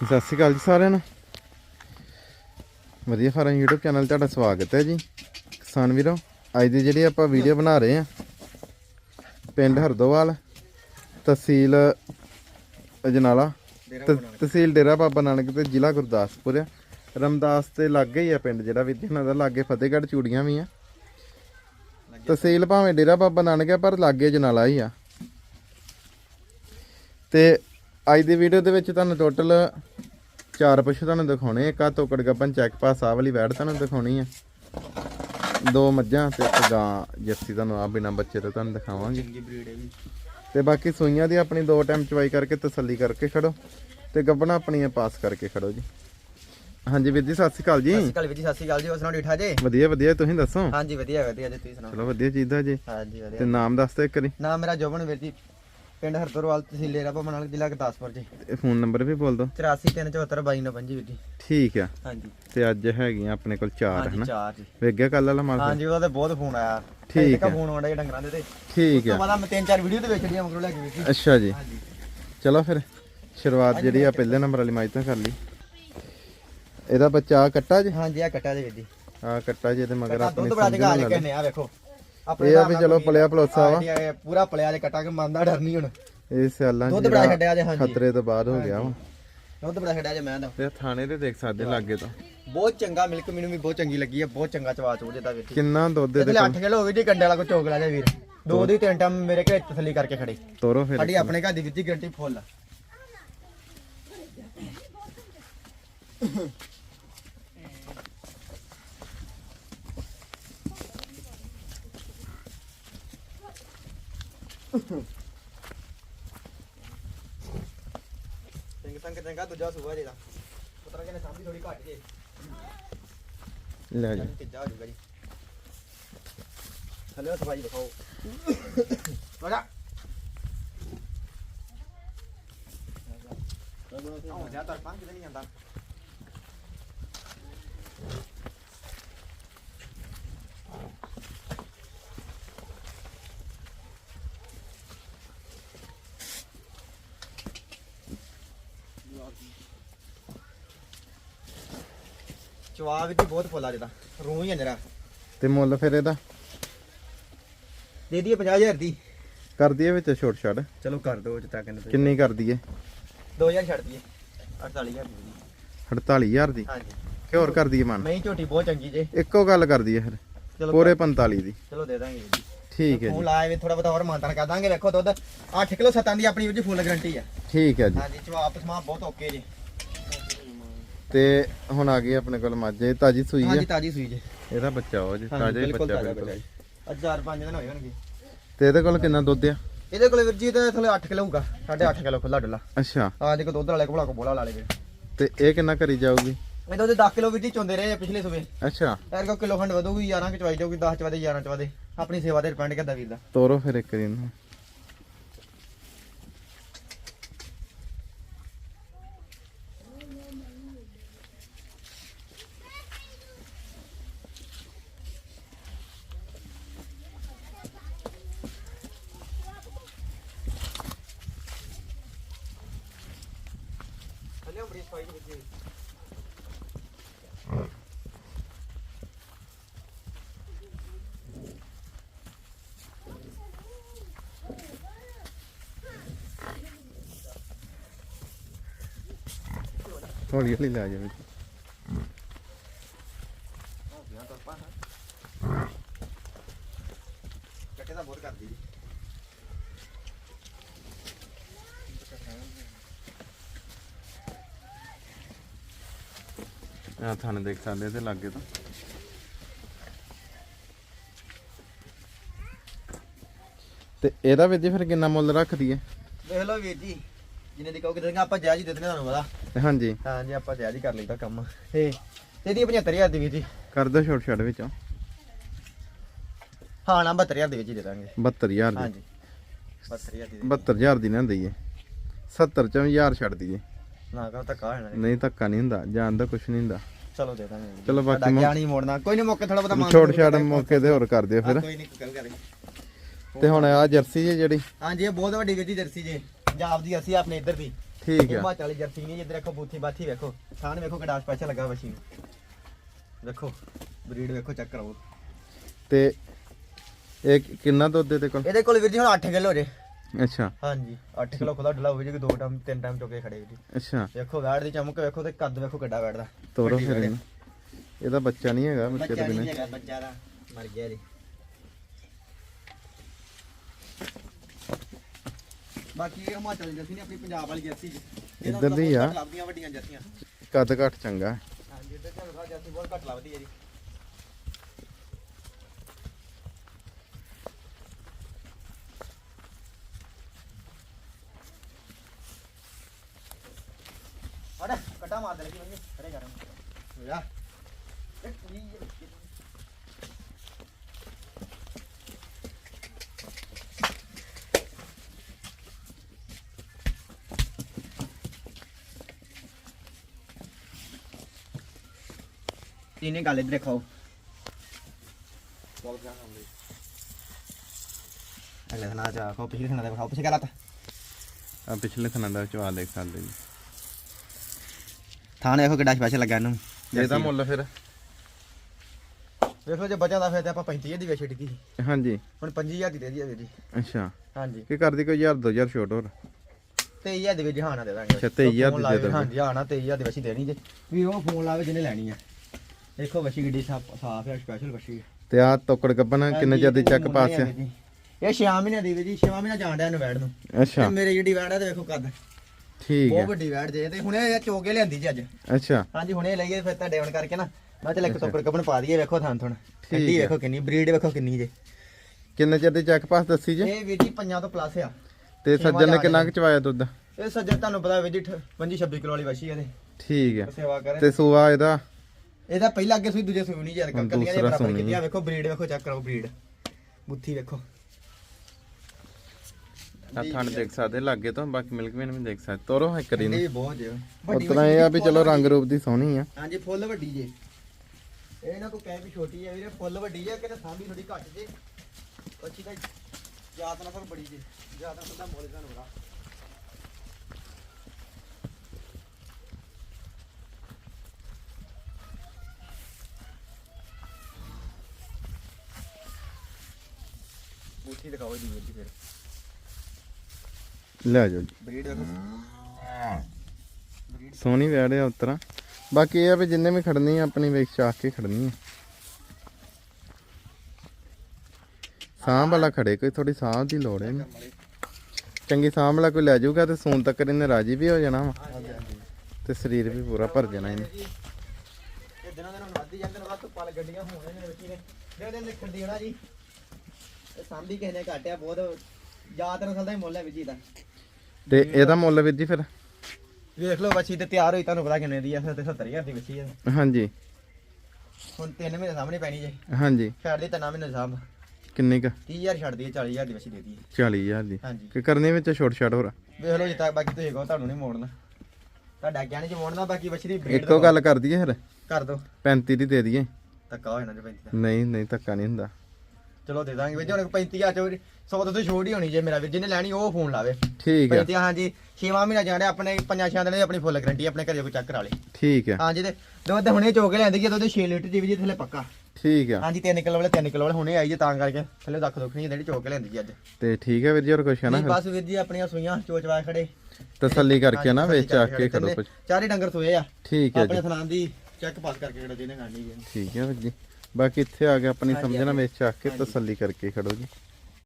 ਸਤਿ ਸ਼੍ਰੀ ਅਕਾਲ ਜੀ ਸਾਰਿਆਂ ਨੂੰ। ਵਧੀਆ ਫਾਰਮ YouTube ਚੈਨਲ ਤੁਹਾਡਾ ਸਵਾਗਤ ਹੈ ਜੀ। ਕਿਸਾਨ ਵੀਰੋ, ਅੱਜ ਦੀ ਜਿਹੜੀ ਆਪਾਂ ਵੀਡੀਓ ਬਣਾ ਰਹੇ ਆ ਪਿੰਡ ਹਰਦੋਵਾਲ, ਤਹਿਸੀਲ ਅਜਨਾਲਾ ਤਹਿਸੀਲ ਡੇਰਾ ਬਾਬਾ ਨਾਨਕ ਤੇ ਜ਼ਿਲ੍ਹਾ ਗੁਰਦਾਸਪੁਰ ਆ। ਰਮਦਾਸ ਤੇ ਲਾਗੇ ਹੀ ਆ ਪਿੰਡ ਜਿਹੜਾ ਵੀ ਇਹਨਾਂ ਦਾ ਲਾਗੇ ਫਤਿਹਗੜ੍ਹ ਚੂੜੀਆਂ ਵੀ ਆ। ਤਹਿਸੀਲ ਭਾਵੇਂ ਡੇਰਾ ਬਾਬਾ ਨਾਨਕ ਆ, ਪਰ ਲਾਗੇ ਅਜਨਾਲਾ ਹੀ ਆ। ਤੇ ਅੱਜ ਦੀ ਵੀਡੀਓ ਦੇ ਵਿੱਚ ਤੁਹਾਨੂੰ ਟੋਟਲ ਚਾਰ ਪਸ਼ੂ ਤੁਹਾਨੂੰ ਦਿਖਾਉਣੇ ਇੱਕ ਆ ਤੋਕੜ ਗੱਬਨ ਚੈੱਕ ਪਾਸ ਆਹ ਵਾਲੀ ਵੈੜ ਤੁਹਾਨੂੰ ਦਿਖਾਉਣੀ ਆ। ਦੋ ਮੱਝਾਂ ਤੇ ਇੱਕ ਗਾਂ ਜੱਸੀ ਤੁਹਾਨੂੰ ਆ ਬਿਨਾ ਬੱਚੇ ਤੋਂ ਤੁਹਾਨੂੰ ਦਿਖਾਵਾਂਗੇ। ਤੇ ਬਾਕੀ ਸੂਈਆਂ ਦੀ ਆਪਣੀ ਦੋ ਟਾਈਮ ਚਵਾਈ ਕਰਕੇ ਤਸੱਲੀ ਕਰਕੇ ਖੜੋ ਤੇ ਗੱਬਣਾ ਆਪਣੀਆਂ ਪਾਸ ਕਰਕੇ ਖੜੋ ਜੀ। ਹਾਂਜੀ ਵੀਰ ਜੀ ਸਤਿ ਸ਼੍ਰੀ ਅਕਾਲ ਜੀ। ਸਤਿ ਸ਼੍ਰੀ ਅਕਾਲ ਵੀਰ ਜੀ ਸਤਿ ਸ਼੍ਰੀ ਅਕਾਲ ਜੀ ਉਸ ਨਾਲ ਉਠਾ ਜੇ? ਵਧੀਆ ਵਧੀਆ ਤੁਸੀਂ ਦੱਸੋ? ਹਾਂਜੀ ਵਧੀਆ ਵਧੀਆ ਜੀ ਤੁਸੀਂ ਸੁਣਾਓ? ਚਲੋ ਵਧੀਆ ਚੀਜ਼ ਜੀ। ਹਾਂਜੀ ਤੇ ਵਧੀਆ ਨਾਮ ਦੱਸ ਦਿਓ ਇੱਕ ਵਾਰੀ। ਨਾਮ ਮੇਰਾ ਜੋਬਨ ਵੀਰ ਜੀ। ਪਿੰਡ ਹਰਦਰਵਾਲ ਤਹਿਸੀਲ ਡੇਰਾ ਬਾਬਾ ਨਾਨਕ ਜ਼ਿਲ੍ਹਾ ਗੁਰਦਾਸਪੁਰ ਜੀ। ਫੋਨ ਨੰਬਰ ਵੀ ਬੋਲ ਦਿਓ। 83374229 ਵੀਰ ਜੀ। ਠੀਕ ਆ। ਹਾਂਜੀ। ਤੇ ਅੱਜ ਹੈਗੀਆਂ ਆਪਣੇ ਕੋਲ ਚਾਰ ਹਾਂਜੀ ਹਨਾ? ਚਾਰ ਜੀ। ਕੱਲ ਵਾਲਾ ਮਾਲ ਹਾਂਜੀ ਉਹਦਾ ਤੇ ਬਹੁਤ ਫੋਨ ਆਇਆ। ਠੀਕ ਹੈ। ਫੋਨ ਆਉਂਦਾ ਡੰਗਰਾਂ ਦੇ ਤੇ। ਉਸ ਠੀਕ ਤੋਂ ਆ। ਬਾਅਦ ਮੈਂ ਤਿੰਨ ਚਾਰ ਵੀਡੀਓ ਤੇ ਲਈਆਂ ਮਗਰੋਂ ਲੈ ਕੇ ਜੀ ਅੱਛਾ ਜੀ। ਹਾਂਜੀ। ਚਲੋ ਫਿਰ ਸ਼ੁਰੂਆਤ ਜਿਹੜੀ ਆ ਪਹਿਲੇ ਨੰਬਰ ਵਾਲੀ ਮਾਈ ਤੋਂ ਕਰ ਲਈ। ਇਹਦਾ ਬੱਚਾ ਕੱਟਾ ਜੀ? ਹਾਂਜੀ ਆ ਕੱਟਾ ਦੇ ਵੀਰ ਜੀ। ਆ ਕੱਟਾ ਜੀ ਤੇ ਮਗਰ ਆਪਣੇ ਦੁੱਧ ਬੜਾ ਜਗਾ ਵਾਲੇ। ਕੇ ਆ ਵੇਖੋ। ਇਹ ਆ ਵੀ ਚਲੋ ਪਲਿਆ ਪਲੋਸਾ ਵਾ। ਇਹ ਪੂਰਾ ਪਲਿਆ ਜੇ ਕੱਟਾ ਕੇ ਮੰਨਦਾ ਡਰ ਨਹੀਂ ਹੁਣ। ਇਹ ਸਿਆਲਾਂ ਦੁੱਧ ਬੜਾ ਛੱਡਿਆ ਜੇ ਹਾਂਜੀ। ਖਤਰੇ ਤੋਂ ਬਾਅਦ ਹੋ ਗਿਆ ਵਾ। ਦੁੱਧ ਬੜਾ ਛੱਡਿਆ ਜੇ ਮੈਂ ਦਾ ਤੇ ਥਾਣੇ ਤੇ ਦੇਖ ਸਕਦੇ ਲਾਗੇ ਤੋਂ। ਬਹੁਤ ਚੰਗਾ ਮਿਲਕ ਮੈਨੂੰ ਵੀ ਬਹੁਤ ਚੰਗੀ ਲੱਗੀ ਹੈ ਬਹੁਤ ਚੰਗਾ ਚਵਾ ਚੋ ਜਿਹਦਾ ਜੀ ਕਿੰਨਾ ਦੁੱਧ ਇਹਦੇ ਇਹਦੇ ਲਈ 8 ਕਿਲੋ ਹੋ ਗਈ ਜੀ ਕੰਡੇ ਵਾਲਾ ਕੋ ਚੋਕ ਲਾ ਜਾ ਵੀਰ। ਦੋ ਦੀ ਤਿੰਨ ਟਾਈਮ ਮੇਰੇ ਘਰੇ ਤਸੱਲੀ ਕਰਕੇ ਖੜੇ। ਤੋਰੋ ਫਿਰ ਸਾਡੀ ਆਪਣੇ ਘਰ ਦੀ ਵਿੱਤੀ ਗਰੰਟੀ ਫੁੱਲ ਚੰਗ ਸੰਗ ਚੰਗਾ ਦੂਜਾ ਸੂਆ ਜਿਹੜਾ। ਪੁੱਤਰਾ ਕਹਿੰਦੇ ਸਾਂਭੀ ਥੋੜੀ ਘੱਟ ਜੇ। ਲੈ ਜੀ। ਤੀਜਾ ਹੋ ਜਾਊਗਾ ਜੀ। ਥੱਲੇ ਸਫ਼ਾਈ ਦਿਖਾਓ। ਵੜਾ ਆਹ ਜਾ ਤਾਂ ਪੰਜ ਕਿਤੇ ਨਹੀਂ ਜਾਂਦਾ। ਚਵਾ ਵੀ ਬਹੁਤ ਫੁੱਲਾ ਜਿਹਦਾ ਰੂਹ ਹੀ ਅੰਜਰਾ ਤੇ ਮੁੱਲ ਫਿਰ ਇਹਦਾ? ਦੇ ਦਈਏ 50000 ਦੀ। ਕਰ ਦਈਏ ਵਿੱਚ ਛੋਟ ਛੱਡ ਚਲੋ ਕਰ ਦੋ ਜਿੱਤਾ ਕਹਿੰਦੇ ਕਿੰਨੀ ਕਰ ਦਈਏ? 2000 ਛੱਡ ਦਈਏ। 48000 ਦੀ। 48000 ਦੀ? ਹਾਂਜੀ। ਕਿ ਹੋਰ ਕਰ ਦਈਏ ਮਨ। ਮੈਂ ਝੋਟੀ ਬਹੁਤ ਚੰਗੀ ਜੇ। ਇੱਕੋ ਗੱਲ ਕਰ ਦਈਏ ਫਿਰ। ਚਲੋ ਪੂਰੇ 45 ਦੀ। ਚਲੋ ਦੇ ਦਾਂਗੇ। ਜੀ ਠੀਕ ਹੈ ਫੋਨ ਜੀ। ਲਾਇਆ ਵੀ ਥੋੜਾ ਬਹੁਤਾ ਹੋਰ ਮਾਨਤਾਨ ਕਰ ਦਾਂਗੇ। ਵੇਖੋ ਦੁੱਧ 8 ਕਿਲੋ 7 ਦੀ ਆਪਣੀ ਵਿੱਚ ਫੁੱਲ ਗਾਰੰਟੀ ਆ। ਠੀਕ ਹੈ ਜੀ। ਹਾਂਜੀ ਚਵਾਪ ਸਮਾ ਬਹੁਤ ਓਕੇ ਜੀ। ਤੇ ਹੁਣ ਆ ਗਈ ਆਪਣੇ ਕੋਲ ਮੱਝ ਇਹ ਤਾਜੀ ਸੂਈ ਹਾਂਜੀ ਆ। ਤਾਜੀ ਸੂਈ ਜੇ। ਇਹਦਾ ਬੱਚਾ ਉਹ ਜੀ ਹਾਂਜੀ ਤਾਜ਼ਾ ਹੀ ਬਿਲਕੁਲ ਬੱਚਾ ਤਾਜ਼ਾ ਬਿਲਕੁਲ। ਬੱਚਾ ਜੀ। ਅੱਜ 4-5 ਦਿਨ ਹੋਏ ਹੋਣਗੇ। ਤੇ ਇਹਦੇ ਕੋਲ ਕਿੰਨਾ ਦੁੱਧ ਆ? ਇਹਦੇ ਕੋਲੇ ਵੀਰ ਜੀ ਤੇ ਥਲੇ 8 ਕਿਲੋ ਹੋਊਗਾ 8.5 ਕਿਲੋ ਖੁੱਲਾ ਡੁੱਲਾ। ਅੱਛਾ। ਹਾਂ ਦੇਖੋ ਦੁੱਧ ਵਾਲੇ ਕੋਲਾ ਕੋ ਬੋਲਾ ਲਾ ਲੇ ਵੀਰ ਤੇ ਇਹ ਕਿੰਨਾ ਕਰੀ ਜਾਊਗੀ? ਇਹ ਦੁੱਧ 10 ਕਿਲੋ ਵੀਰ ਜੀ ਚੋਂਦੇ ਰਹੇ ਆ ਪਿਛਲੇ ਸਵੇ ਅੱਛਾ। ਯਾਰ ਕੋ ਕਿਲੋ ਖੰਡ ਵਧੂਗੀ 11 ਕਿ ਚਵਾਈ ਜਾਊਗੀ 10 ਚਵਾਦੇ 11 ਚਵਾਦੇ ਆਪਣੀ ਸੇਵਾ ਤੇ ਡਿਪੈਂਡ ਕਰਦਾ ਵੀਰ ਦਾ। ਤੋਰੋ ਫਿਰ ਇੱਕ ਦਿਨ। ਨੂੰ ਥੱਲੇ ਬੜੀ ਹੌਲੀ ਹੌਲੀ ਲੈ ਜਾਵੇ ਕੱਟੇ ਦਾ ਬਹੁਤ ਕਰਦੀ ਜੀ ਆ ਥਾਣੇ ਦੇਖ ਸਕਦੇ ਇਹਦੇ ਲਾਗੇ ਤੋਂ। ਤੇ ਇਹਦਾ ਵੀ ਜੀ ਫਿਰ ਕਿੰਨਾ ਮੁੱਲ ਰੱਖਦੀ ਹੈ ਦੇਖ ਲਓ ਵੀਰ ਜੀ ਜਿੰਨੇ ਦੀ ਕਹੋਗੇ ਦੇਣਗੇ ਆਪਾਂ ਜਾਇਜ਼ ਹੀ ਦੇ ਦਿੰਦੇ ਤੁਹਾਨੂੰ ਪਤਾ ਹਾਂਜੀ। ਹਾਂ ਜੀ ਆਪਾਂ ਜਾਇਜ਼ ਹੀ ਕਰ ਲਈਦਾ ਕੰਮ। ਤੇ ਇਹਦੀ 75000 ਦੀ ਵੀਰ ਜੀ। ਕਰ ਦੋ ਛੋਟ ਛੱਡ ਵਿੱਚੋਂ। ਹਾਂ ਨਾ 72000 ਦੇ ਵਿੱਚ ਹੀ ਦੇ ਦਾਂਗੇ। 72000 ਦੀ। ਹਾਂਜੀ 72000 ਦੀ ਦੇ 72000 ਦੀ ਨਾ ਦਈਏ 70 ਚੋਂ 1000 ਛੱਡ ਦਈਏ ਨਾ ਹੈ ਨਹੀਂ ਧੱਕਾ ਨਹੀਂ ਹੁੰਦਾ ਜਾਣ ਦਾ ਕੁਝ ਨਹੀਂ ਹੁੰਦਾ। ਚਲੋ ਦੇ ਦਾਂਗੇ। ਚਲੋ ਬਾਕੀ ਮੌ- ਗਿਆਨ ਹੀ ਮੋੜਨਾ। ਕੋਈ ਨਹੀਂ ਮੌਕੇ ਥੋੜਾ ਬਹੁਤਾ ਮਾਨ ਛੋਟ ਮੌਕੇ ਤੇ ਹੋਰ ਕਰ ਦਿਓ ਹਾਂ, ਫਿਰ। ਕੋਈ ਨਹੀਂ ਗੱਲ ਕਰੇ ਤੇ ਹੁਣ ਆ ਜਰਸੀ ਜੇ ਜਿਹੜੀ। ਹਾਂਜੀ ਇਹ ਬਹੁਤ ਵੱਡੀ ਜੀ ਜਰਸੀ ਜੇ। ਪੰਜਾਬ ਦੀ ਅਸੀਂ ਆਪਣੇ ਇੱਧਰ ਦੀ। ਠੀਕ ਆ। ਹਿਮਾਚਲ ਵਾਲੀ ਜਰਸੀ ਨਹੀਂ ਇੱਧਰ ਦੇਖੋ ਬੂਥੀ ਬਾਥੀ ਵੇਖੋ। ਥਾਣ ਵੇਖੋ ਕਿੱਡਾ ਸਪੈਸ਼ਲ ਲੱਗਾ ਵਸ਼ੀ ਵੇਖੋ ਬਰੀਡ ਵੇਖੋ ਚੈੱਕ ਕਰੋ ਤੇ ਇਹ ਕਿੰਨਾ ਦੁੱਧ ਇਹਦੇ ਕੋਲ? ਇਹਦੇ ਕੋਲ ਵੀਰ ਜੀ ਹੁਣ 8 ਕਿਲੋ ਜੇ। ਅੱਛਾ। ਹਾਂਜੀ 8 ਕਿਲੋ ਖੁਦਾ ਡਲਾ ਹੋਵੇ ਜੀ ਦੋ ਟਾਈਮ ਤਿੰਨ ਟਾਈਮ ਚੁੱਕੇ ਖੜੇ ਜੀ। ਅੱਛਾ। ਵੇਖੋ ਵੈੜ ਦੀ ਚਮਕ ਵੇਖੋ ਤੇ ਕੱਦ ਵੇਖੋ ਕਿੱਡਾ ਵੈੜ ਦਾ ਤੋਰੋ ਫਿਰ। ਇਹਨੂੰ। ਇਹਦਾ ਬੱਚਾ ਨਹੀਂ ਹੈਗਾ ਬੱਚੇ ਬੱਚਾ ਦੇ ਨਹੀਂ ਬਿਨਾਂ। ਹੈਗਾ ਬੱਚਾ ਦਾ ਮਰ ਗਿਆ ਜੀ। ਬਾਕੀ ਇਹ ਹਿਮਾਚਲ ਜਰਸੀ ਨਹੀਂ ਆਪਣੀ ਪੰਜਾਬ ਵਾਲੀ ਜਰਸੀ ਜੀ। ਇੱਧਰ ਦੀ ਆ। ਲੱਭਦੀਆਂ ਵੱਡੀਆਂ ਜਰਸੀਆਂ ਕੱਦ ਘੱਟ ਚੰਗਾ। ਹਾਂਜੀ ਇੱਧਰ ਸਾਰਾ ਜਰਸੀ ਬਹੁਤ ਘੱਟ ਲੱਭਦੀ ਹੈ ਜੀ। அட கட்டா மாதிரி வந்து கடையை காரணம் तीन गाले इधर खाओ अगले खाना चाह खाओ पिछले खाना देखो खाओ पिछले क्या लाता पिछले खाना देखो चाह देख खा लेंगे ਥਾਂ ਦੇਖੋ ਕਿੱਡਾ ਸਪੈਸ਼ਲ ਲੱਗਾ ਇਹਨੂੰ। ਇਹਦਾ ਮੁੱਲ ਫਿਰ। ਵੇਖੋ ਜੇ ਬਚਾ ਦਾ ਫਿਰ ਤੇ ਆਪਾਂ 35000 ਦੀ ਵੇਚ ਦਿੱਤੀ ਹਾਂਜੀ। ਹੁਣ 25000 ਦੀ ਦੇ ਦੀ ਜੀ। ਅੱਛਾ। ਹਾਂਜੀ। ਕੀ ਕਰਦੀ ਕੋਈ 1000 2000 ਛੋਟ ਹੋਰ? 23000 ਦੀ ਵੇਚ ਹਾਣਾ ਦੇ ਦਾਂਗੇ। ਅੱਛਾ 23000 ਦੀ ਦੇ ਦਾਂਗੇ ਹਾਂਜੀ ਹਾਣਾ 23000 ਦੀ ਵਸੀ ਦੇਣੀ ਜੇ। ਵੀ ਉਹ ਫੋਨ ਲਾਵੇ ਜਿਹਨੇ ਲੈਣੀ ਆ। ਦੇਖੋ ਵਸੀ ਗੱਡੀ ਸਾਫ਼ ਹੈ ਸਪੈਸ਼ਲ ਵਸੀ ਤੇ ਆ ਤੋਕੜ ਗੱਬਨ ਕਿੰਨੇ ਜਲਦੀ ਚੱਕ ਪਾਸ ਇਹ 6 ਮਹੀਨੇ ਦੀ ਵੀਰ ਜੀ 6 ਮਹੀਨਾ ਜਾਣ ਡਿਆ ਨੂੰ ਵੈੜ ਨੂੰ। ਅੱਛਾ। ਮੇਰੇ ਜਿਹੜੀ ਵੈੜ ਆ ਤੇ ਵੇਖੋ ਕੱਦ। ਠੀਕ ਬਹੁਤ ਹੈ। ਵੱਡੀ ਵੈੜ ਜੇ। ਤੇ ਹੁਣੇ ਇਹ ਚੋਕੇ ਲਿਆਂਦੀ ਜੀ ਅੱਜ। ਅੱਛਾ। ਹਾਂਜੀ ਹੁਣੇ ਲਈਏ ਫਿਰ ਤੁਹਾਡੇ ਹੁਣ ਕਰਕੇ ਨਾ ਮੈਂ ਚੱਲ ਇੱਕ ਟੋਕਰ ਕੱਪਣ ਪਾ ਦਈਏ ਵੇਖੋ ਥਾਂ ਥਣ ਠੀਕ ਠੰਡੀ ਹੈ। ਵੇਖੋ ਕਿੰਨੀ ਬਰੀਡ ਵੇਖੋ ਕਿੰਨੀ ਜੇ। ਕਿੰਨੇ ਚਿਰ ਦੀ ਚੱਕ ਪਾਸ ਦੱਸੀ ਜੇ? ਇਹ ਵੀਰ ਜੀ ਪੰਜਾਂ ਤੋਂ ਪਲੱਸ ਆ। ਤੇ ਸੱਜਣ ਨੇ ਕਿੰਨਾ। ਕੁ ਚਵਾਇਆ ਦੁੱਧ? ਇਹ ਸੱਜਣ ਤੁਹਾਨੂੰ ਪਤਾ ਵੀਰ ਜੀ 25 26 ਕਿਲੋ ਵਾਲੀ ਵਛੀ ਇਹਦੇ। ਠੀਕ ਹੈ। ਸੇਵਾ ਕਰੇ। ਤੇ ਸੂਆ ਇਹਦਾ? ਇਹਦਾ ਪਹਿਲਾਂ ਅੱਗੇ ਸੂਈ ਦੂਜੇ ਸੂਈ ਨਹੀਂ ਯਾਰ ਕੱਲੀਆਂ ਦੇ ਬਰਾਬਰ ਸੂਈ ਕੀਤੀ ਆ ਵੇਖੋ ਬਰੀਡ ਵੇਖੋ ਚੈੱਕ ਕਰੋ ਬਰੀਡ ਬੁੱਥੀ ਵੇਖੋ। ਆ ਥਣ ਦੇਖ ਸਕਦੇ ਲਾਗੇ ਤੋਂ ਬਾਕੀ ਮਿਲਕ ਵੀ ਨਹੀਂ ਦੇਖ ਸਕਦੇ। ਤੋਰੋ ਹੈ ਕਰੀ ਨੂੰ ਇਹ ਬਹੁਤ ਜੇ। ਉਤਨਾ ਇਹ ਆ ਵੀ ਚਲੋ ਰੰਗ ਰੂਪ ਦੀ ਸੋਹਣੀ ਆ। ਹਾਂਜੀ ਫੁੱਲ ਵੱਡੀ ਜੇ। ਇਹ ਨਾ ਕੋਈ ਕਹਿ ਵੀ ਛੋਟੀ ਹੈ ਵੀਰੇ ਫੁੱਲ ਵੱਡੀ ਹੈ ਕਿਤੇ ਸਾਂਭੀ ਥੋੜੀ ਘੱਟ ਜੇ। ਅੱਛੀ ਤਾਂ ਜਾਤ ਨਸਲ ਬੜੀ ਜੇ। ਜਾਤ ਨਸਲ ਦਾ ਮੁੱਲ ਤੁਹਾਨੂੰ ਬੜਾ। ਬੂਥੀ ਦਿਖਾਓ ਜੀ ਵੀਰ ਜੀ ਫਿਰ। ਲੈ ਜਾਓ ਜੀ। ਬਰੀਡ ਸੋਹਣੀ ਵੈੜ ਆ ਉਤਰਾ। ਬਾਕੀ ਇਹ ਆ ਵੀ ਜਿੰਨੇ ਵੀ ਖੜਨੀ ਆ ਆਪਣੀ ਵੇਖ ਚਾਕ ਕੇ ਖੜਨੀ ਆ। ਵਾਲਾ ਖੜੇ ਕੋਈ ਥੋੜੀ ਸਾਂਭ ਦੀ ਲੋੜ ਹੈ। ਚੰਗੀ ਵਾਲਾ ਕੋਈ ਲੈ ਜਾਊਗਾ ਤੇ ਸੂਨ ਤੱਕ ਇਹਨੇ ਰਾਜੀ ਵੀ ਹੋ ਜਾਣਾ ਵਾ। ਤੇ ਸਰੀਰ ਵੀ ਪੂਰਾ ਭਰ ਜਾਣਾ ਇਹਨੇ। ਇਹ ਦਿਨਾਂ ਦਿਨ ਵੱਧਦੀ ਜਾਂਦੇ ਨੇ ਵੱਧ ਧੁੱਪਾਂ ਗੱਡੀਆਂ ਹੋਣੇ ਨੇ ਵਿੱਚ ਨੇ। ਦੇ ਦੇ ਲਿਖਣ ਦੀ ਹੋਣਾ ਜੀ ਇਹ ਸਾਂਭੀ ਕਿਸੇ ਨੇ ਘਾਟਿਆ ਬਹੁਤ। ਯਾਦ ਨਸਲ ਦਾ ਹੀ ਮੁੱਲ ਹੈ ਵਿੱਚ ਇਹਦਾ ਤੇ ਇਹਦਾ ਮੁੱਲ ਵੀਰ ਜੀ ਫਿਰ? ਵੇਖ ਲਓ ਬੱਚੀ ਤੇ ਤਿਆਰ ਹੋਈ ਤੁਹਾਨੂੰ ਪਤਾ ਕਿੰਨੇ ਦੀ ਆ ਫਿਰ ਤੇ 70000 ਦੀ ਬੱਚੀ ਆ। ਹਾਂਜੀ। ਹੁਣ 3 ਮਹੀਨੇ ਸਾਹਮਣੇ ਪੈਣੀ ਜੇ। ਹਾਂਜੀ। ਛੱਡ ਦੇ ਤਿੰਨ ਮਹੀਨੇ ਸਾਹਮ ਕਿੰਨੀ ਕ? 30000 ਛੱਡ ਦੀ 40000 ਦੀ ਬੱਚੀ ਦੇ ਦੀ 40000 ਦੀ। ਹਾਂਜੀ। ਕਿ ਕਰਨੀ ਵਿੱਚ ਛੋਟ ਛਾਟ ਹੋਰ? ਵੇਖ ਲਓ ਜਿੱਤਾ ਬਾਕੀ ਤੁਸੀਂ ਕਹੋ ਤੁਹਾਨੂੰ ਨਹੀਂ ਮੋੜਨਾ। ਤੁਹਾਡਾ ਕਹਿਣੇ ਚ ਮੋੜਨਾ ਬਾਕੀ ਬੱਚੀ ਦੀ breed ਇੱਕੋ ਗੱਲ ਕਰ ਦਈਏ ਫਿਰ? ਕਰ ਦੋ। 35 ਦੀ ਦੇ ਦਈਏ। ਧੱਕਾ ਹੋ ਜਾਣਾ ਜੇ 35 ਦਾ। ਨਹੀਂ ਨਹੀਂ ਧੱਕਾ ਨਹੀਂ ਹੁੰਦਾ। ਚਲੋ ਦੇ ਦਾਂਗੇ ਵੀਰ ਜੀ ਹੁਣ 35000 ਚ 100 ਤੋਂ ਛੋੜ ਹੀ ਹੋਣੀ ਜੇ ਮੇਰਾ ਵੀਰ ਜਿਹਨੇ ਲੈਣੀ ਉਹ ਫੋਨ ਲਾਵੇ। ਠੀਕ ਆ। 35 ਹਾਂਜੀ 6ਵਾਂ ਮਹੀਨਾ ਜਾਣਿਆ ਆਪਣੇ ਪੰਜਾਂ ਛਿਆਂ ਦਿਨਾਂ ਦੀ ਆਪਣੀ ਫੁੱਲ ਗਰੰਟੀ ਆਪਣੇ ਘਰੇ ਕੋਈ ਚੈੱਕ ਕਰਾ ਲੇ। ਠੀਕ ਆ। ਹਾਂਜੀ ਤੇ ਦੁੱਧ ਹੁਣੇ ਚੋ ਕੇ ਲੈਂਦੀ ਜੀ ਦੁੱਧ 6 ਲੀਟਰ ਦੀ ਵੀ ਜੀ ਥੱਲੇ ਪੱਕਾ। ਠੀਕ ਆ। ਹਾਂਜੀ 3 ਕਿਲੋ ਵਾਲੇ 3 ਕਿਲੋ ਵਾਲੇ ਹੁਣੇ ਆਈ ਜੇ ਤਾਂ ਕਰਕੇ ਥੱਲੇ ਦੱਖ ਦੁੱਖ ਨਹੀਂ ਜਿਹੜੀ ਚੋ ਕੇ ਲੈਂਦੀ ਜੀ ਅੱਜ। ਤੇ ਠੀਕ ਹੈ ਵੀਰ ਜੀ ਹੋਰ ਕੁਛ ਹੈ ਨਾ ਬਸ ਵੀਰ ਜੀ ਆਪਣੀਆਂ ਸੂਈਆਂ ਚੋਚਵਾ ਖੜੇ। ਤਸੱਲੀ ਕਰਕੇ ਨਾ ਵੇਚ ਆ ਕੇ ਕੁਛ। ਚਾਰੇ ਡੰਗਰ ਸੋਏ ਆ। ਠੀਕ ਹੈ ਆਪਣੇ ਜੀ ਥਲਾਂ ਦੀ ਚੈੱਕ ਪਾਸ ਕਰਕੇ ਖੜੇ ਜਿਹਨੇ ਜੀ ਠੀਕ ਹੈ ਵੀਰ ਜੀ। ਬਾਕੀ ਇੱਥੇ ਆ ਕੇ ਆਪਣੀ ਸਮਝਣਾ। ਵੇਚ ਆ ਕੇ। ਤਸੱਲੀ ਕਰਕੇ ਖੜੋ ਜੀ